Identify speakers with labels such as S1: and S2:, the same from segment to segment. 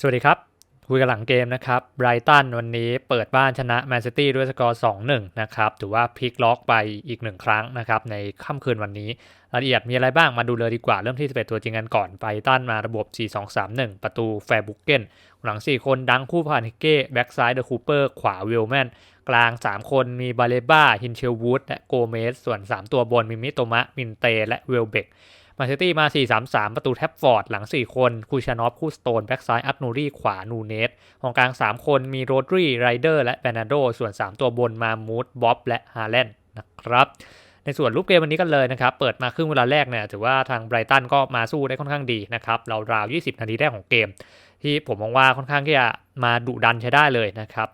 S1: สวัสดีครับ คุยกันหลังเกมนะครับไบรตันวันนี้เปิดบ้านชนะแมนซิตี้ด้วยสกอร์ 2-1 นะครับ ถือว่าพลิกล็อกไปอีกหนึ่งครั้งนะครับ ในค่ำคืนวันนี้ รายละเอียดมีอะไรบ้างมาดูเลยดีกว่า เริ่มที่ 11 ตัวจริงกันก่อนไบรตันมาระบบ 4-2-3-1 ประตูแฟร์บุกเกนหลัง 4 คนดังคู่ผ่านฮิเก้แบ็กซ้ายเดอะคูเปอร์ขวาวิลแมนกลาง 3 คนมีบาเลบ้าฮินเชลวูดและโกเมสส่วน 3 ตัวบนมีมิโตมะมินเตและเวลเบก มาเชตี้มา 4-3-3 ประตูแท็บฟอร์ด หลัง 4 คน คูชานอฟ คู่สโตน แบ็กซ้าย อัพนูรี่ขวา นูเนสของกลาง 3 คน มีโรดรีไรเดอร์ และแบนาโด ส่วน 3 ตัวบน มามูดบ๊อบและ ฮาแลนด์ นะครับ ในส่วนรูปเกมวันนี้กันเลยนะครับ เปิดมาครึ่งเวลาแรกเนี่ย ถือว่าทางไบรตันก็มาสู้ได้ค่อนข้างดีนะครับ เราราว 20 นาทีแรกของเกม ที่ผมมองว่าค่อนข้างที่จะมาดุดันใช้ได้เลยนะครับ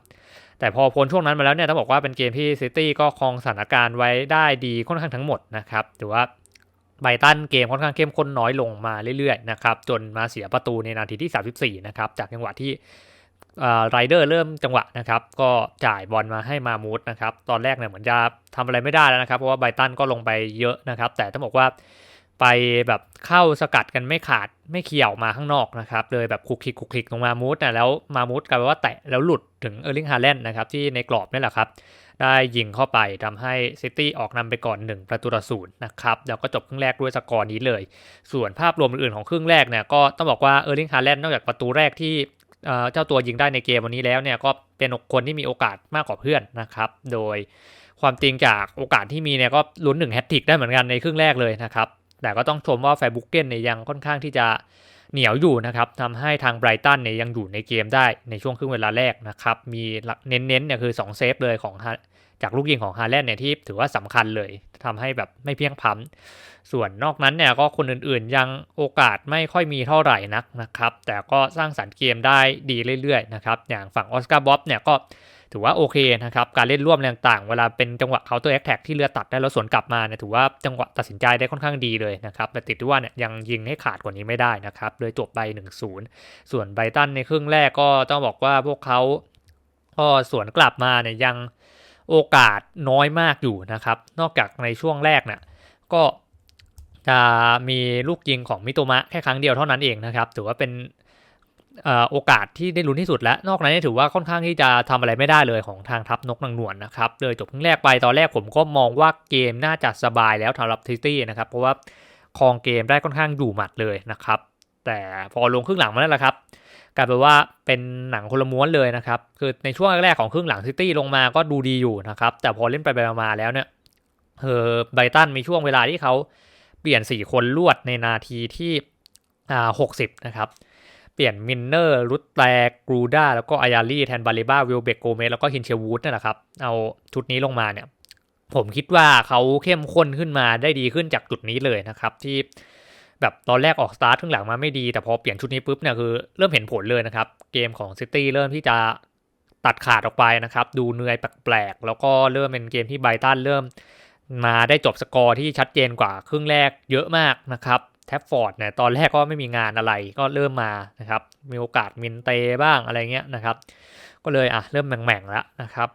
S1: แต่พอพ้นช่วงนั้นมาแล้วเนี่ยต้องบอกว่าเป็นเกมที่ซิตี้ก็ครองสถานการณ์ไว้ได้ดีค่อนข้างทั้งหมดนะครับถือว่า ไบตันเกมค่อนข้างเข้มข้นน้อยลงมาเรื่อยๆนะครับจนมาเสียประตูในนาทีที่ 34 นะครับจากจังหวะที่ไรเดอร์เริ่มจังหวะนะครับ ก็จ่ายบอลมาให้มามูดนะครับ ตอนแรกเนี่ยเหมือนจะทำอะไรไม่ได้แล้วนะครับ เพราะว่าไบตันก็ลงไปเยอะนะครับ แต่ต้องบอกว่าไปแบบเข้าสกัดกันไม่ขาดไม่เขี่ยวมาข้างนอกนะครับ เลยแบบคุกคิกคุกคิกลงมามูดนะแล้วมามูดกลายเป็นว่าแตะแล้วหลุดถึงเออร์ลิงฮาแลนด์นะครับที่ในกรอบนี่แหละครับ ได้ยิงเข้าไปทำให้ซิตี้ออกนำไปก่อน 1 ประตูต่อศูนย์นะครับแล้วก็จบครึ่งแรกด้วยสกอร์นี้เลย ส่วนภาพรวมอื่นๆของครึ่งแรกเนี่ยก็ต้องบอกว่าเออร์ลิงฮาแลนด์นอกจากประตูแรกที่เจ้าตัวยิงได้ในเกมวันนี้แล้วเนี่ยก็เป็นคนที่มีโอกาสมากกว่าเพื่อนนะครับ โดยความจริงจากโอกาสที่มีเนี่ยก็ลุ้นหนึ่งแฮตติกได้เหมือนกันในครึ่งแรกเลยนะครับ แต่ก็ต้องชมว่าแฟบุกเกนเนี่ยยังค่อนข้างที่จะเหนียวอยู่นะครับทำให้ทางไบรตันเนี่ยยังอยู่ในเกมได้ในช่วงครึ่งเวลาแรกนะครับ มีเน้นๆเนี่ยคือ 2 เซฟเลยของ จากลูกยิงของฮาแลนด์เนี่ยที่ถือว่าสำคัญเลยทำให้แบบไม่เพียงพล้ำส่วนนอกนั้นเนี่ยก็คนอื่นๆ ยังโอกาสไม่ค่อยมีเท่าไหร่นักนะครับ แต่ก็สร้างสรรค์เกมได้ดีเรื่อยๆนะครับ อย่างฝั่งออสการ์บ๊อบเนี่ยก็ถือว่าโอเคนะครับ การเล่นร่วมต่างๆ เวลาเป็นจังหวะเคาน์เตอร์แอคแท็กที่เรือตัดได้แล้วสวนกลับมาเนี่ยถือว่าจังหวะตัดสินใจได้ค่อนข้างดีเลยนะครับ แต่ติดที่ว่าเนี่ยยังยิงให้ขาดกว่านี้ไม่ได้นะครับเลยจบไป 1-0 ส่วนไบตันในครึ่งแรกก็ต้องบอกว่าพวกเขาก็สวนกลับมาเนี่ยยัง โอกาสน้อยมากอยู่นะครับ นอกจากในช่วงแรกเนี่ยก็จะมีลูกยิงของมิโตมะแค่ครั้งเดียวเท่านั้นเองนะครับ ถือว่าเป็นโอกาสที่ได้ลุ้นที่สุดและนอกนั้นถือว่าค่อนข้างที่จะทำอะไรไม่ได้เลยของทางทัพนกนางนวลนนะครับ เลยจบครึ่งแรกไปตอนแรกผมก็มองว่าเกมน่าจะสบายแล้วสำหรับซิตี้นะครับ เพราะว่าครองเกมได้ค่อนข้างอยู่หมัดเลยนะครับ แต่พอลงครึ่งหลังมาแล้วละครับ กลายเป็นว่าเป็นหนังคนละม้วนเลยนะครับ คือในช่วงแรกๆของครึ่งหลังซิตี้ลงมาก็ดูดีอยู่นะครับ แต่พอเล่นไปไปมาแล้วเนี่ยเออไบตันมีช่วงเวลาที่เขาเปลี่ยน 4 คนลวดในนาทีที่อ่าหกสิบนะครับ เปลี่ยนมินเนอร์รุตแตกกรูด้าแล้วก็อายาลีแทนบาเลบ้าวิลเบกโกเมสแล้วก็ฮินเชวูดนั่นแหละครับ เอาชุดนี้ลงมาเนี่ย ผมคิดว่าเขาเข้มข้นขึ้นมาได้ดีขึ้นจากจุดนี้เลยนะครับ ที่ แบบตอนแรกออกสตาร์ทครึ่งหลังมาไม่ดี แต่พอเปลี่ยนชุดนี้ปุ๊บเนี่ยคือเริ่มเห็นผลเลยนะครับ เกมของซิตี้เริ่มที่จะตัดขาดออกไปนะครับ ดูเหนื่อยแปลกๆ แล้วก็เริ่มเป็นเกมที่ไบตันเริ่มมาได้จบสกอร์ที่ชัดเจนกว่าครึ่งแรกเยอะมากนะครับแท็บฟอร์ดเนี่ยตอนแรกก็ไม่มีงานอะไรก็เริ่มมานะครับ มีโอกาสมินเตบ้างอะไรเงี้ยนะครับ ก็เลยอะเริ่มแหม่งๆแล้วนะครับ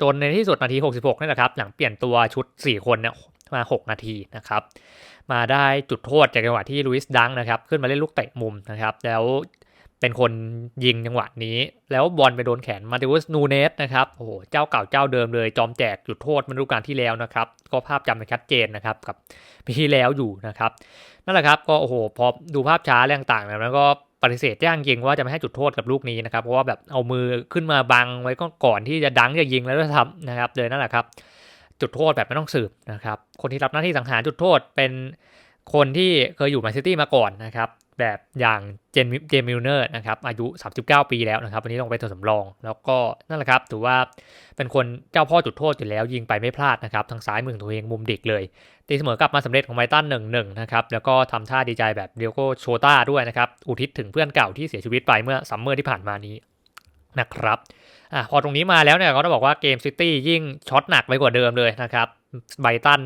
S1: จนในที่สุดนาที 66นี่แหละครับ หลังเปลี่ยนตัวชุด 4 คนเนี่ยมา 6 นาทีนะครับ มาได้จุดโทษจากจังหวะที่ลุยส์ดังนะครับ ขึ้นมาเล่นลูกเตะมุมนะครับ แล้วเป็นคนยิงจังหวะนี้ แล้วบอลไปโดนแขนมาติวุสนูเนสนะครับโอ้โหเจ้าเก่าเจ้าเดิมเลย จอมแจกจุดโทษมาดูการที่แล้วนะครับ ก็ภาพจำชัดเจนนะครับกับปีที่แล้วอยู่นะครับนั่นแหละครับก็โอ้โหพอดูภาพช้าเรื่องต่างๆแล้วก็ปฏิเสธแจ้งยิงว่าจะไม่ให้จุดโทษกับลูกนี้นะครับเพราะว่าแบบเอามือขึ้นมาบังไว้ก็ก่อนที่จะดังจะยิงแล้วด้วยซ้ำนะครับเลยนั่นแหละครับ จุดโทษแบบไม่ต้องสืบนะครับ คนที่รับหน้าที่สังหารจุดโทษเป็นคนที่เคยอยู่แมนซิตี้มาก่อนนะครับ แบบอย่างเจนเจมิลเนอร์นะครับ อายุ 39 ปีแล้วนะครับ วันนี้ลงไปตัวสำรอง แล้วก็นั่นแหละครับ ถือว่าเป็นคนเจ้าพ่อจุดโทษอยู่แล้ว ยิงไปไม่พลาดนะครับ ทางซ้ายมือตัวเองมุมดิกเลย ตีเสมอกลับมาสำเร็จของไมตันหนึ่งหนึ่งนะครับ แล้วก็ทำท่าดีใจแบบเดียโกโชต้าด้วยนะครับ อุทิศถึงเพื่อนเก่าที่เสียชีวิตไปเมื่อซัมเมอร์ที่ผ่านมานี้ นะครับอะพอตรงนี้มาแล้วเนี่ยเขาต้องบอกว่าเกมซิตี้ยิ่งช็อตหนักไปกว่าเดิมเลยนะครับไบตัน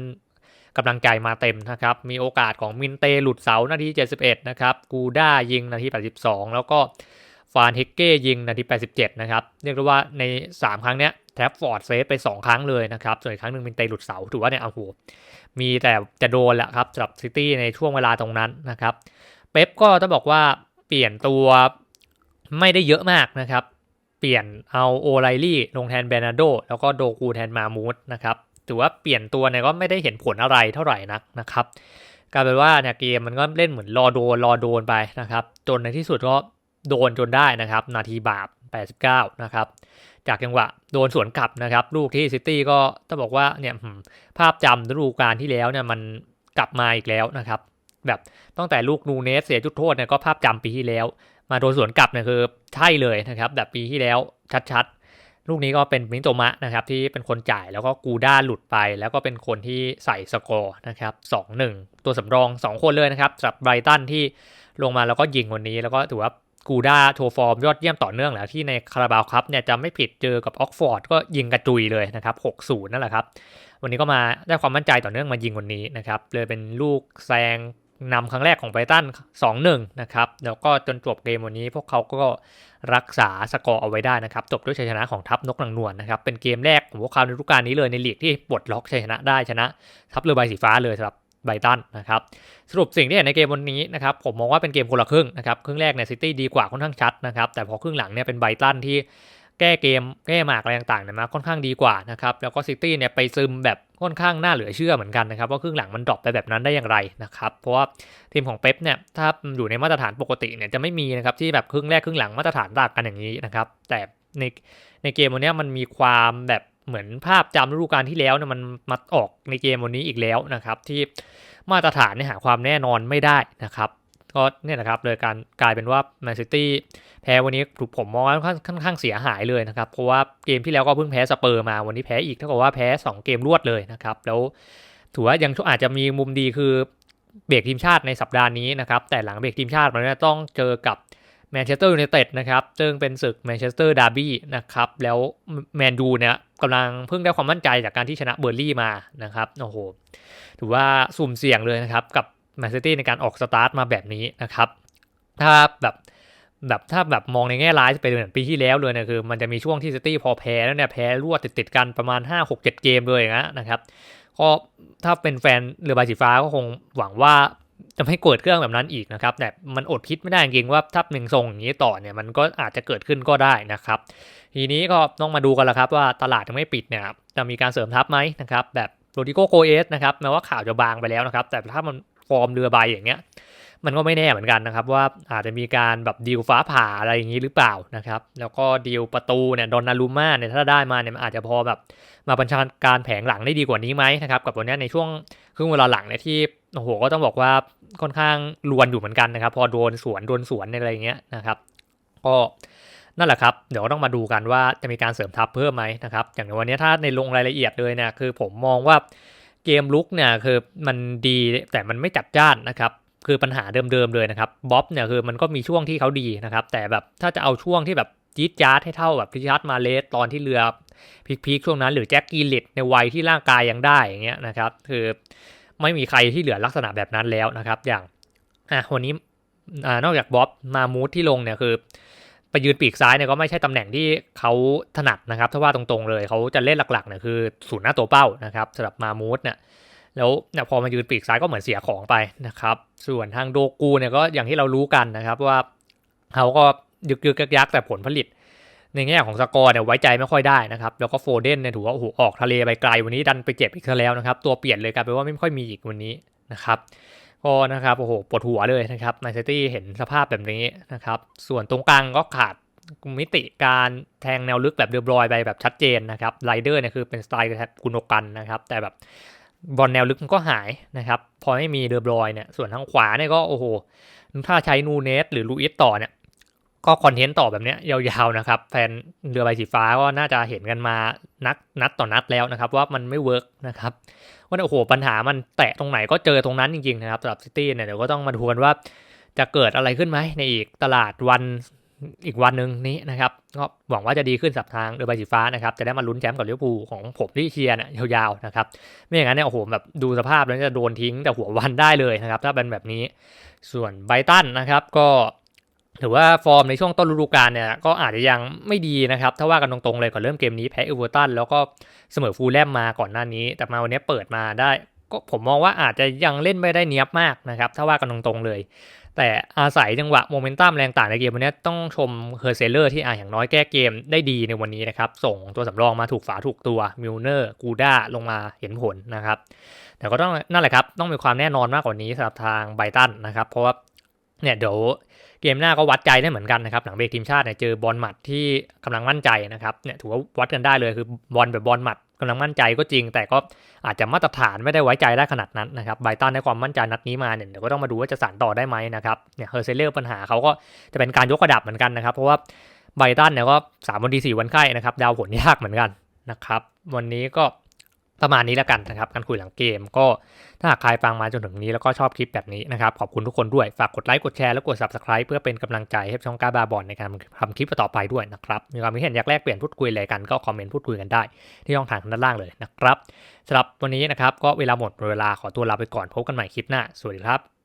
S1: กำลังใจมาเต็มนะครับ มีโอกาสของมินเตหลุดเสานาที 71 นะครับ กูด้ายิงนาที 82 แล้วก็ฟานเฮกเก้ยิงนาที 87 นะครับ เรียกได้ว่าใน 3 ครั้งเนี้ยแท็บฟอร์ดเซฟไป 2 ครั้งเลยนะครับ ส่วนอีกครั้งหนึ่งมินเตหลุดเสาถือว่าเนี่ยโอ้โหมีแต่จะโดนแหละครับสำหรับซิตี้ในช่วงเวลาตรงนั้นนะครับ เป๊ปก็ต้องบอกว่าเปลี่ยนตัวไม่ได้เยอะมากนะครับ เปลี่ยนเอาโอไลลี่ลงแทนเบนาโดแล้วก็โดกูแทนมามูดนะครับถือว่าเปลี่ยนตัวเนี่ยก็ไม่ได้เห็นผลอะไรเท่าไหร่นักนะครับกลายเป็นว่าเนี่ยเกมมันก็เล่นเหมือนรอโดนรอโดนไปนะครับ จนในที่สุดก็โดนจนได้นะครับ นาทีบาป 89 นะครับ จากจังหวะโดนสวนกลับนะครับ ลูกที่ซิตี้ก็ต้องบอกว่าเนี่ยภาพจำฤดูกาลที่แล้วเนี่ยมันกลับมาอีกแล้วนะครับ แบบตั้งแต่ลูกนูเนสเสียจุดโทษเนี่ยก็ภาพจำปีที่แล้ว มาโดนสวนกลับเนี่ยคือใช่เลยนะครับแบบปีที่แล้วชัดๆ ลูกนี้ก็เป็นมิโตมะนะครับที่เป็นคนจ่ายแล้วก็กูด้าหลุดไป แล้วก็เป็นคนที่ใส่สกอร์นะครับสองหนึ่งตัวสำรอง 2 คนเลยนะครับสำหรับไบรตันที่ลงมาแล้วก็ยิงวันนี้ แล้วก็ถือว่ากูด้าโทฟอร์มยอดเยี่ยมต่อเนื่องแล้วที่ในคาราบาวครับเนี่ยจะไม่ผิดเจอกับออกฟอร์ดก็ยิงกระจุยเลยนะครับ6-0นั่นแหละครับวันนี้ก็มาได้ความมั่นใจต่อเนื่องมายิงวันนี้นะครับเลยเป็นลูกแซง นำครั้งแรกของไบตัน2-1 นะครับ แล้วก็จนจบเกมวันนี้พวกเขาก็รักษาสกอร์เอาไว้ได้นะครับ จบด้วยชัยชนะของทัพนกนางนวลนะครับ เป็นเกมแรกของพวกเขาในฤดูกาลนี้เลยในลีกที่ปลดล็อกชัยชนะได้ชนะ ทัพเรือใบสีฟ้าเลยสำหรับไบตันนะครับสรุปสิ่งที่เห็นในเกมวันนี้นะครับผมมองว่าเป็นเกมคนละครึ่งนะครับครึ่งแรกเนี่ยซิตี้ดีกว่าค่อนข้างชัดนะครับแต่พอครึ่งหลังเนี่ยเป็นไบตันที่ แก้เกมแก้หมากอะไรต่างๆเนี่ยมาค่อนข้างดีกว่านะครับแล้วก็ซิตี้เนี่ยไปซึมแบบค่อนข้างน่าเหลือเชื่อเหมือนกันนะครับว่าครึ่งหลังมันดรอปไปแบบนั้นได้อย่างไรนะครับเพราะว่าทีมของเป๊ปเนี่ยถ้าอยู่ในมาตรฐานปกติเนี่ยจะไม่มีนะครับที่แบบครึ่งแรกครึ่งหลังมาตรฐานต่างกันอย่างนี้นะครับแต่ในในเกมวันนี้มันมีความแบบเหมือนภาพจำฤดูกาลที่แล้วเนี่ยมันมาออกในเกมวันนี้อีกแล้วนะครับที่มาตรฐานเนี่ยหาความแน่นอนไม่ได้นะครับ ก็เนี่ยนะครับเลยการกลายเป็นว่าแมนซิตี้แพ้วันนี้ถูกผมมองว่าค่อนข้างเสียหายเลยนะครับ เพราะว่าเกมที่แล้วก็เพิ่งแพ้สเปอร์มาวันนี้แพ้อีกเท่ากับว่าแพ้ 2 เกมรวดเลยนะครับ แล้วถือว่ายังอาจจะมีมุมดีคือเบรกทีมชาติในสัปดาห์นี้นะครับ แต่หลังเบรกทีมชาติมันจะต้องเจอกับแมนเชสเตอร์ยูไนเต็ดนะครับ ซึ่งเป็นศึกแมนเชสเตอร์ดาร์บี้นะครับ แล้วแมนดูเนี่ยกำลังเพิ่งได้ความมั่นใจจากการที่ชนะเบอร์ลี่มานะครับ โอ้โห ถือว่าสุ่มเสี่ยงเลยนะครับ กับ แมนซิตี้ในการออกสตาร์ทมาแบบนี้นะครับ ถ้าแบบแบบถ้าแบบมองในแง่ร้ายจะเป็นเหมือนปีที่แล้วเลยเนี่ยคือ มันจะมีช่วงที่ซิตี้พอแพ้แล้วเนี่ยแพ้รวดติดติดกันประมาณ 5 6 7 เกมเลยนะนะครับก็ถ้าเป็นแฟนเรือใบสีฟ้าก็คงหวังว่าจะไม่เกิดเครื่องแบบนั้นอีกนะครับ แต่มันอดคิดไม่ได้จริงว่าถ้าหนึ่งทรงอย่างนี้ต่อเนี่ยมันก็อาจจะเกิดขึ้นก็ได้นะครับ ทีนี้ก็ต้องมาดูกันละครับว่าตลาดยังไม่ปิดเนี่ยจะมีการเสริมทัพไหมนะครับแบบโรดิโกโกเอสนะครับแม้ว่าข่าวจะบางไปแล้วนะครับ แต่ถ้ามัน ฟอร์มเรือใบอย่างเงี้ย มันก็ไม่แน่เหมือนกันนะครับ ว่าอาจจะมีการแบบดีลฟ้าผ่าอะไรอย่างนี้หรือเปล่านะครับ แล้วก็ดีลประตูเนี่ยดอนนารูมาเนี่ยถ้าได้มาเนี่ยมันอาจจะพอแบบมาบัญชาการแผงหลังได้ดีกว่านี้ไหมนะครับ กับตัวนี้ในช่วงครึ่งเวลาหลังเนี่ยที่โอ้โหก็ต้องบอกว่าค่อนข้างลวนอยู่เหมือนกันนะครับ พอโดนสวนโดนสวนอะไรอย่างเงี้ยนะครับ ก็นั่นแหละครับ เดี๋ยวต้องมาดูกันว่าจะมีการเสริมทัพเพิ่มไหมนะครับ อย่างในวันนี้ถ้าในลงรายละเอียดเลยเนี่ยคือผมมองว่า เกมลุกเนี่ยคือมันดีแต่มันไม่จัดจ้านนะครับคือปัญหาเดิมๆเลยนะครับบ๊อบเนี่ยคือมันก็มีช่วงที่เขาดีนะครับแต่แบบถ้าจะเอาช่วงที่แบบจี๊ดจ๊าดให้เท่าแบบพิชาร์ดมาเลสตอนที่เรือพีคๆช่วงนั้น หรือแจ็คกีลิตในวัยที่ร่างกายยังได้อย่างเงี้ยนะครับคือไม่มีใครที่เหลือลักษณะแบบนั้นแล้วนะครับ อย่างอะวันนี้อ่านอกจากบ๊อบมามูดที่ลงเนี่ยคือ ไปยืนปีกซ้ายเนี่ยก็ไม่ใช่ตำแหน่งที่เขาถนัดนะครับถ้าว่าตรงๆเลยเขาจะเล่นหลักๆเนี่ยคือศูนย์หน้าตัวเป้านะครับสำหรับมามูดเนี่ยแล้วเนี่ยพอมายืนปีกซ้ายก็เหมือนเสียของไปนะครับ ส่วนทางโดกูเนี่ยก็อย่างที่เรารู้กันนะครับว่าเขาก็ยึกยึกยักแต่ผลผลิต ในแง่ของสกอร์เนี่ยไว้ใจไม่ค่อยได้นะครับ แล้วก็โฟเดนเนี่ยถือว่าโอ้โหออกทะเลไปไกลวันนี้ดันไปเจ็บอีกแล้วนะครับ ตัวเปลี่ยนเลยกลายเป็นว่าไม่ค่อยมีอีกวันนี้นะครับ ก็นะครับโอ้โหปวดหัวเลยนะครับแมนซิตี้เห็นสภาพแบบนี้นะครับส่วนตรงกลางก็ขาดมิติการแทงแนวลึกแบบเดือบรอยไปแบบชัดเจนนะครับไรเดอร์เนี่ยคือเป็นสไตล์กุนโอกันนะครับ แต่แบบบอลแนวลึกมันก็หายนะครับพอไม่มีเดอบรอยเนี่ยส่วนทางขวาเนี่ยก็โอ้โหถ้าใช้นูเนสหรือลูอิสต่อเนี่ย ก็คอนเทนต์ต่อแบบนี้ยาวๆนะครับ แฟนเรือใบสีฟ้าก็น่าจะเห็นกันมานักนัดต่อนัดแล้วนะครับ ว่ามันไม่เวิร์กนะครับว่าโอ้โหปัญหามันแตะตรงไหนก็เจอตรงนั้นจริงๆนะครับสำหรับซิตี้เนี่ยเดี๋ยวก็ต้องมาดูกันว่าจะเกิดอะไรขึ้นไหมในอีกตลาดวันอีกวันหนึ่งนี้นะครับก็หวังว่าจะดีขึ้นสับทางเรือใบสีฟ้านะครับจะได้มาลุ้นแชมป์กับลิเวอร์พูลของผมที่เชียร์เนี่ยยาวๆนะครับไม่อย่างนั้นเนี่ยโอ้โหแบบดูสภาพแล้วจะโดนทิ้งแต่หัววันได้เลยนะครับถ้าเป็นแบบนี้ส่วนไบตันนะครับก็ ถือว่าฟอร์มในช่วงต้นฤดูกาลเนี่ยก็อาจจะยังไม่ดีนะครับ ถ้าว่ากันตรงๆเลยก่อนเริ่มเกมนี้แพ้เอเวอร์ตันแล้วก็เสมอฟูลแลมมาก่อนหน้านี้ แต่มาวันนี้เปิดมาได้ ก็ผมมองว่าอาจจะยังเล่นไม่ได้เนียบมากนะครับถ้าว่ากันตรงๆเลย แต่อาศัยจังหวะโมเมนตัมแรงต่างในเกมวันนี้ต้องชมเฮอร์เซเลอร์ที่อะอย่างน้อยแก้เกมได้ดีในวันนี้นะครับส่งตัวสำรองมาถูกฝาถูกตัวมิลเนอร์กูด้าลงมาเห็นผลนะครับแต่ก็ต้องนั่นแหละครับต้องมีความแน่นอนมากกว่านี้สำหรับทางไบตันนะครับเพราะว่าเนี่ยเดี๋ยว เกมหน้าก็วัดใจได้เหมือนกันนะครับหลังเบรกทีมชาติเนี่ยเจอบอลหมัดที่กำลังมั่นใจนะครับเนี่ยถือว่าวัดกันได้เลยคือบอลแบบบอลหมัดกำลังมั่นใจก็จริง แต่ก็อาจจะมาตรฐานไม่ได้ไว้ใจได้ขนาดนั้นนะครับไบตันในความมั่นใจนัดนี้มาเนี่ยเดี๋ยวก็ต้องมาดูว่าจะสานต่อได้ไหมนะครับเนี่ยเฮอร์เซเลอร์ปัญหาเขาก็จะเป็นการยกระดับเหมือนกันนะครับ เพราะว่าไบตันเนี่ยก็สามวันดีสี่วันไข้นะครับดาวผลยากเหมือนกันนะครับวันนี้ก็ ประมาณนี้แล้วกันนะครับการคุยหลังเกมก็ถ้าหากใครฟังมาจนถึงนี้แล้วก็ชอบคลิปแบบนี้นะครับ ขอบคุณทุกคนด้วย ฝากกดไลค์กดแชร์และกด subscribe เพื่อเป็นกำลังใจให้ช่องกาบาบอลในการทำคลิปต่อไปด้วยนะครับมีความคิดเห็นอยากแลกเปลี่ยนพูดคุยอะไรกันก็คอมเมนต์พูดคุยกันได้ ที่ช่องทางด้านล่างเลยนะครับสำหรับวันนี้นะครับก็เวลาหมดเวลาขอตัวลาไปก่อนพบกันใหม่คลิปหน้าสวัสดีครับ